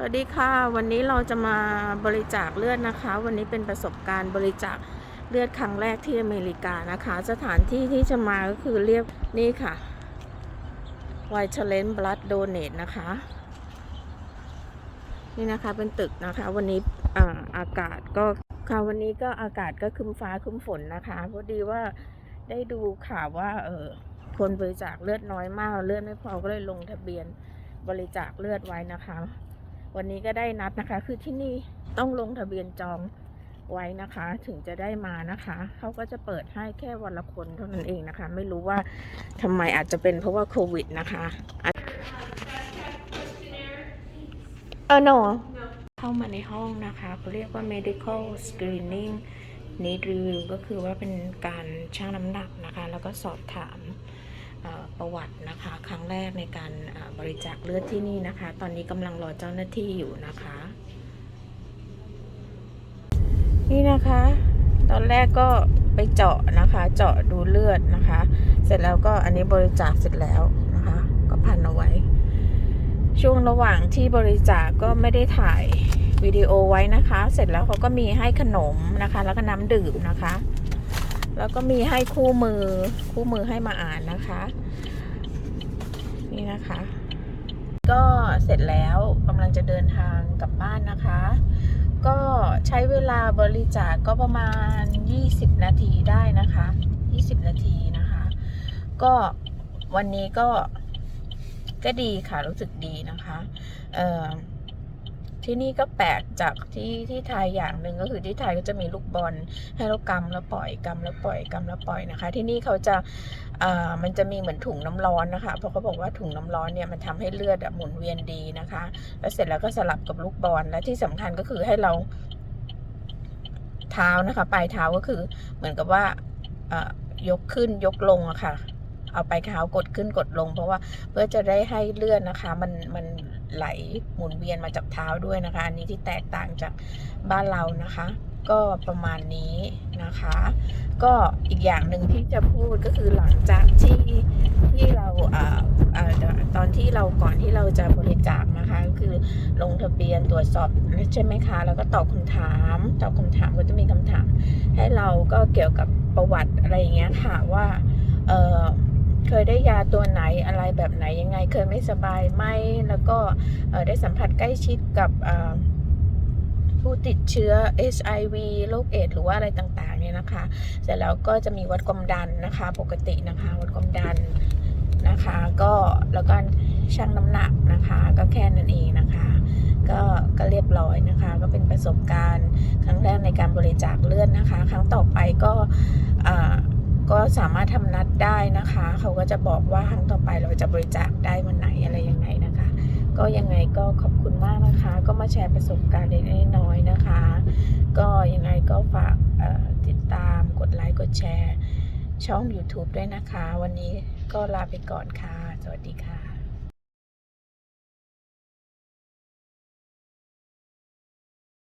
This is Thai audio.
สวัสดีค่ะวันนี้เราจะมาบริจาคเลือดนะคะ วันนี้เป็นประสบการณ์บริจาคเลือดครั้งแรกที่อเมริกานะคะ สถานที่ที่จะมาก็คือเรียกนี่ค่ะ White Talent Blood Donate นะคะ นี่นะคะเป็นตึกนะคะ วันนี้อาอากาศก็ค่ะวันนี้ก็อากาศก็คึมฟ้าคึมฝนนะคะพอดีว่าได้ดูข่าวว่าเออคนบริจาคเลือดน้อยมากเลือดไม่พอก็เลยลงทะเบียนบริจาคเลือดไว้นะคะ วันนี้ก็ได้นัดนะคะ คือที่นี่ต้องลงทะเบียนจองไว้นะคะ ถึงจะได้มานะคะเขาก็จะเปิดให้แค่วันละคนเท่านั้นเองนะคะ ไม่รู้ว่าทำไมอาจจะเป็นเพราะว่าโควิดนะคะอะเออ no เข้ามาในห้องนะคะเขาเรียกว่า medical screening need review ก็คือว่าเป็นการชั่งน้ำหนักนะคะ แล้วก็สอบถามเอ่อ ประวัตินะคะ ครั้งแรกในการบริจาคเลือดที่นี่นะคะ ตอนนี้กำลังรอเจ้าหน้าที่อยู่นะคะ นี่นะคะ ตอนแรกก็ไปเจาะนะคะ เจาะดูเลือดนะคะ เสร็จแล้วก็อันนี้บริจาคเสร็จแล้วนะคะ ก็พันเอาไว้ ช่วงระหว่างที่บริจาคก็ไม่ได้ถ่ายวิดีโอไว้นะคะ เสร็จแล้วเขาก็มีให้ขนมนะคะ แล้วก็น้ำดื่มนะคะ แล้วก็มีให้คู่มือคู่มือให้มาอ่านนะคะ นี่นะคะ ก็เสร็จแล้วกำลังจะเดินทางกลับบ้านนะคะ ก็ใช้เวลาบริจาคก็ประมาณ 20 นาทีได้นะคะ 20 นาทีนะคะ ก็วันนี้ก็ก็ดีค่ะรู้สึกดีนะคะ เอ่อ ที่นี่ก็แปลกจากที่ที่ไทยอย่างหนึ่งก็คือที่ไทยก็จะมีลูกบอลให้เรากำแล้วปล่อยกำแล้วปล่อยกำแล้วปล่อยนะคะ ที่นี่เขาจะมันจะมีเหมือนถุงน้ำร้อนนะคะ เพราะเขาบอกว่าถุงน้ำร้อนเนี่ยมันทำให้เลือดหมุนเวียนดีนะคะ แล้วเสร็จแล้วก็สลับกับลูกบอลและที่สำคัญก็คือให้เราเท้านะคะ ปลายเท้าก็คือเหมือนกับว่ายกขึ้นยกลงอะค่ะ เอาไปเท้ากดขึ้นกดลง เพราะว่าเพื่อจะได้ให้เลือดนะคะ มันมันไหลหมุนเวียนมาจากเท้าด้วยนะคะ อันนี้ที่แตกต่างจากบ้านเรานะคะ ก็ประมาณนี้นะคะ ก็อีกอย่างหนึ่งที่จะพูดก็คือหลังจากที่ที่เราอ่าอ่าตอนที่เราก่อนที่เราจะบริจาคนะคะก็คือลงทะเบียนตรวจสอบใช่ไหมคะแล้วก็ตอบคำถามตอบคำถามก็จะมีคำถาม ให้เราก็เกี่ยวกับประวัติอะไรอย่างเงี้ยค่ะว่า เคยได้ยาตัวไหนอะไรแบบไหนยังไง เคยไม่สบายไหมแล้วก็ได้สัมผัสใกล้ชิดกับผู้ติดเชื้อ HIV โรคเอดส์หรือว่าอะไรต่างๆเนี่ยนะคะ เสร็จแล้วก็จะมีวัดความดันนะคะ ปกตินะคะวัดความดันนะคะ ก็แล้วก็ชั่งน้ำหนักนะคะ ก็แค่นั้นเองนะคะ ก็ก็เรียบร้อยนะคะ ก็เป็นประสบการณ์ครั้งแรกในการบริจาคเลือดนะคะ ครั้งต่อไปก็ ก็สามารถทำนัดได้นะคะ เขาก็จะบอกว่าครั้งต่อไปเราจะบริจาคได้วันไหนอะไรยังไงนะคะ ก็ยังไงก็ขอบคุณมากนะคะ ก็มาแชร์ประสบการณ์เล็กน้อยๆนะคะ ก็ยังไงก็ฝากติดตามกดไลค์กดแชร์ช่อง YouTube ด้วยนะคะ วันนี้ก็ลาไปก่อนค่ะ สวัสดีค่ะ